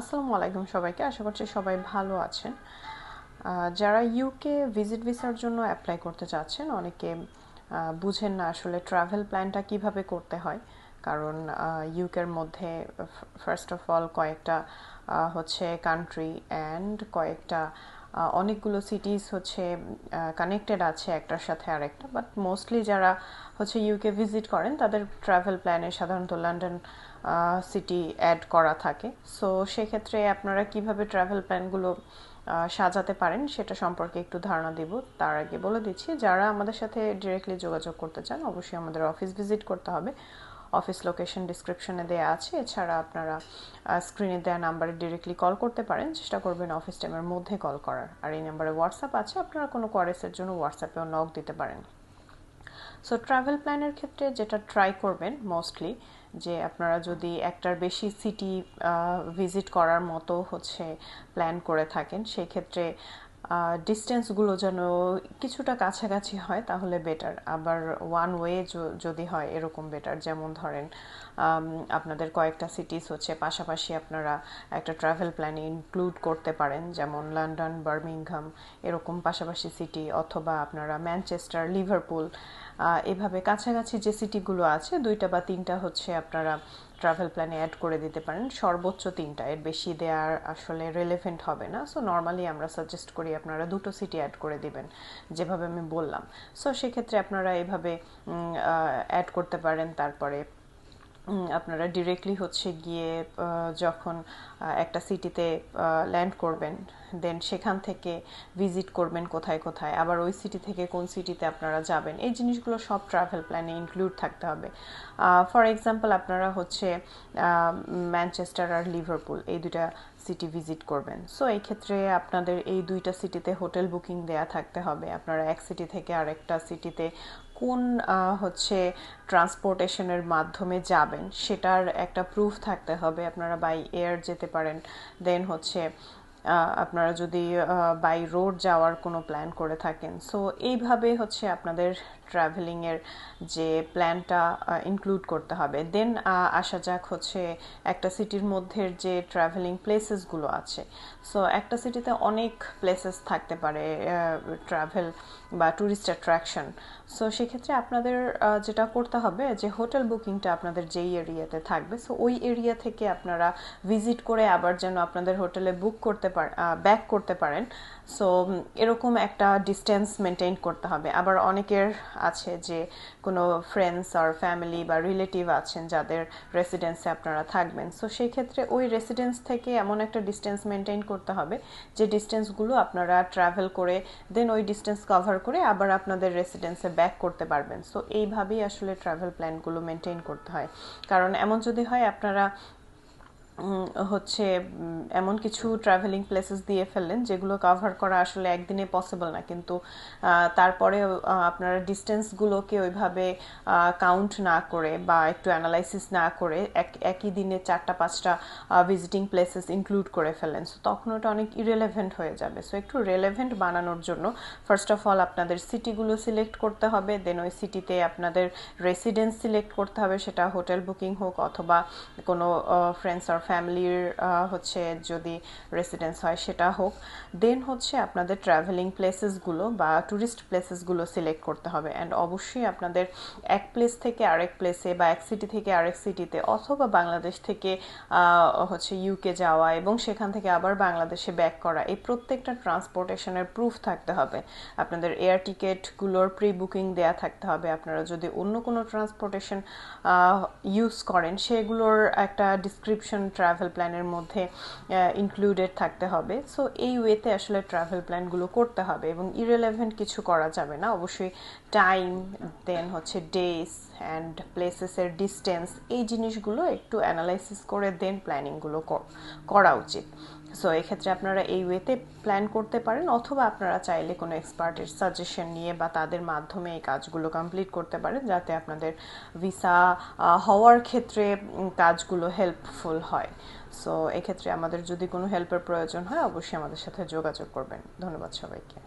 আসসালামু আলাইকুম সবাইকে। আশা করছি সবাই ভালো আছেন। যারা ইউকে ভিজিট ভিসার জন্য অ্যাপ্লাই করতে চাচ্ছেন, অনেকে বুঝেন না আসলে ট্রাভেল প্ল্যানটা কীভাবে করতে হয়। কারণ ইউকের মধ্যে ফার্স্ট অফ অল কয়েকটা হচ্ছে কান্ট্রি অ্যান্ড কয়েকটা অনেকগুলো সিটিস হচ্ছে কানেক্টেড আছে একটার সাথে আরেকটা বাট মোস্টলি যারা হচ্ছে ইউকে ভিজিট করেন, তাদের ট্রাভেল প্ল্যানে সাধারণত লন্ডন সিটি অ্যাড করা থাকে। সো সেক্ষেত্রে আপনারা কীভাবে ট্রাভেল প্ল্যানগুলো সাজাতে পারেন সেটা সম্পর্কে একটু ধারণা দেব। তার আগে বলে দিচ্ছি, যারা আমাদের সাথে ডিরেক্টলি যোগাযোগ করতে চান, অবশ্যই আমাদের অফিস ভিজিট করতে হবে। অফিস লোকেশন ডিসক্রিপশনে দেওয়া আছে। এছাড়া আপনারা স্ক্রিনে দেওয়া নাম্বারে ডিরেক্টলি কল করতে পারেন। চেষ্টা করবেন অফিস টাইমের মধ্যে কল করার। আর এই নাম্বারে হোয়াটসঅ্যাপ আছে। আপনারা কোনো কোয়ারেসের জন্য হোয়াটসঅ্যাপেও নক দিতে পারেন। সো ট্রাভেল প্ল্যানের ক্ষেত্রে যেটা ট্রাই করবেন মোস্টলি যে আপনারা যদি একটার বেশি সিটি ভিজিট করার মতো হচ্ছে প্ল্যান করে থাকেন, সেক্ষেত্রে ডিস্টেন্সগুলো যেন কিছুটা কাছাকাছি হয়, তাহলে বেটার আবার ওয়ান ওয়ে যদি হয়, এরকম বেটার যেমন ধরেন আপনাদের কয়েকটা সিটিস হচ্ছে, পাশাপাশি আপনারা একটা ট্রাভেল প্ল্যানে ইনক্লুড করতে পারেন, যেমন লন্ডন বার্মিংহাম এরকম পাশাপাশি সিটি অথবা আপনারা ম্যানচেস্টার লিভারপুল এভাবে কাছাকাছি যে সিটিগুলো আছে, দুইটা বা তিনটা হচ্ছে আপনারা ট্রাভেল প্ল্যানে অ্যাড করে দিতে পারেন, সর্বোচ্চ তিনটা। এর বেশি দেওয়ার আসলে রেলেভেন্ট হবে না। সো নর্মালি আমরা সাজেস্ট করি আপনারা দুটো সিটি অ্যাড করে দিবেন, যেভাবে আমি বললাম। সো সেক্ষেত্রে আপনারা এভাবে অ্যাড করতে পারেন, তারপরে আপনারা ডিরেক্টলি হচ্ছে গিয়ে যখন একটা সিটিতে ল্যান্ড করবেন দেন সেখান থেকে ভিজিট করবেন কোথায় কোথায়। আবার ওই সিটি থেকে কোন সিটিতে আপনারা যাবেন, এই জিনিসগুলো সব ট্রাভেল প্ল্যানে ইনক্লুড থাকতে হবে। ফর এক্সাম্পল আপনারা হচ্ছে ম্যানচেস্টার আর লিভারপুল এই দুটা সিটি ভিজিট করবেন। সো এই ক্ষেত্রে আপনাদের এই দুইটা সিটিতে হোটেল বুকিং দেয়া থাকতে হবে। আপনারা এক সিটি থেকে আরেকটা সিটিতে কোন হচ্ছে ট্রান্সপোর্টেশনের মাধ্যমে যাবেন, সেটার একটা প্রুফ থাকতে হবে। আপনারা বাই এয়ার যেতে পারেন দেন হচ্ছে আপনারা যদি বাই রোড যাওয়ার কোনো প্ল্যান করে থাকেন। সো এইভাবে হচ্ছে আপনাদের ট্রাভেলিংয়ের যে প্ল্যানটা ইনক্লুড করতে হবে। দেন আসা যাক হচ্ছে একটা সিটির মধ্যে যে ট্রাভেলিং প্লেসেসগুলো আছে। সো একটা সিটিতে অনেক প্লেসেস থাকতে পারে ট্রাভেল বা ট্যুরিস্ট অ্যাট্রাকশন সো সেক্ষেত্রে আপনাদের যেটা করতে হবে যে হোটেল বুকিংটা আপনাদের যেই এরিয়াতে থাকবে সো ওই এরিয়া থেকে আপনারা ভিজিট করে আবার যেন আপনাদের হোটেলে বুক করতে পার ব্যাক করতে পারেন। সো এরকম একটা ডিস্টেন্স মেনটেন করতে হবে। আবার অনেকের আছে যে কোনো ফ্রেন্ডস আর ফ্যামিলি বা রিলেটিভ আছেন যাদের রেসিডেন্সে আপনারা থাকবেন। সো সেই ক্ষেত্রে ওই রেসিডেন্স থেকে এমন একটা ডিস্টেন্স মেনটেন করতে হবে যে ডিস্টেন্সগুলো আপনারা ট্রাভেল করে দেন ওই ডিস্টেন্স কভার করে আবার আপনাদের রেসিডেন্সে ব্যাক করতে পারবেন। সো এইভাবেই আসলে ট্রাভেল প্ল্যানগুলো মেনটেন করতে হয়। কারণ এমন যদি হয় আপনারা হচ্ছে এমন কিছু ট্রাভেলিং প্লেসেস দিয়ে ফেললেন যেগুলো কাভার করা আসলে একদিনে পসিবল না। কিন্তু তারপরে আপনারা ডিস্টেন্সগুলোকে ওইভাবে কাউন্ট না করে বা একটু অ্যানালাইসিস না করে এক, একই দিনে চারটা, পাঁচটা ভিজিটিং প্লেসেস ইনক্লুড করে ফেলেন সো তখন ওটা অনেক ইরেলেভেন্ট হয়ে যাবে। সো একটু রেলেভেন্ট বানানোর জন্য ফার্স্ট অফ অল আপনাদের সিটিগুলো সিলেক্ট করতে হবে দেন ওই সিটিতে আপনাদের রেসিডেন্স সিলেক্ট করতে হবে, সেটা হোটেল বুকিং হোক অথবা কোনো ফ্রেন্ডস আর ফ্যামিলির হচ্ছে যদি রেসিডেন্স হয় সেটা হোক দেন হচ্ছে আপনাদের ট্রাভেলিং প্লেসেসগুলো বা ট্যুরিস্ট প্লেসেসগুলো সিলেক্ট করতে হবে। অ্যান্ড অবশ্যই আপনাদের এক প্লেস থেকে আরেক প্লেসে বা এক সিটি থেকে আরেক সিটিতে অথবা বাংলাদেশ থেকে হচ্ছে ইউকে যাওয়া এবং সেখান থেকে আবার বাংলাদেশে ব্যাক করা, এই প্রত্যেকটা ট্রান্সপোর্টেশনের প্রুফ থাকতে হবে। আপনাদের এয়ার টিকিটগুলোর প্রি বুকিং দেয়া থাকতে হবে। আপনারা যদি অন্য কোনো ট্রান্সপোর্টেশন ইউজ করেন, সেগুলোর একটা ডিসক্রিপশন ট্রাভেল প্ল্যানের মধ্যে ইনক্লুডেড থাকতে হবে। সো এই ওয়েতে আসলে ট্রাভেল প্ল্যানগুলো করতে হবে এবং ইরেলেভেন্ট কিছু করা যাবে না। অবশ্যই টাইম দেন হচ্ছে ডেস অ্যান্ড প্লেসেসের ডিস্টেন্স এই জিনিসগুলো একটু অ্যানালাইসিস করে দেন প্ল্যানিংগুলো করা উচিত। সো এক্ষেত্রে আপনারা এই ওয়েতে প্ল্যান করতে পারেন, অথবা আপনারা চাইলে কোনো এক্সপার্টের সাজেশন নিয়ে বা তাদের মাধ্যমে এই কাজগুলো কমপ্লিট করতে পারেন, যাতে আপনাদের ভিসা হওয়ার ক্ষেত্রে কাজগুলো হেল্পফুল হয়। সো এক্ষেত্রে আমাদের যদি কোনো হেল্পের প্রয়োজন হয়, অবশ্যই আমাদের সাথে যোগাযোগ করবেন। ধন্যবাদ সবাইকে।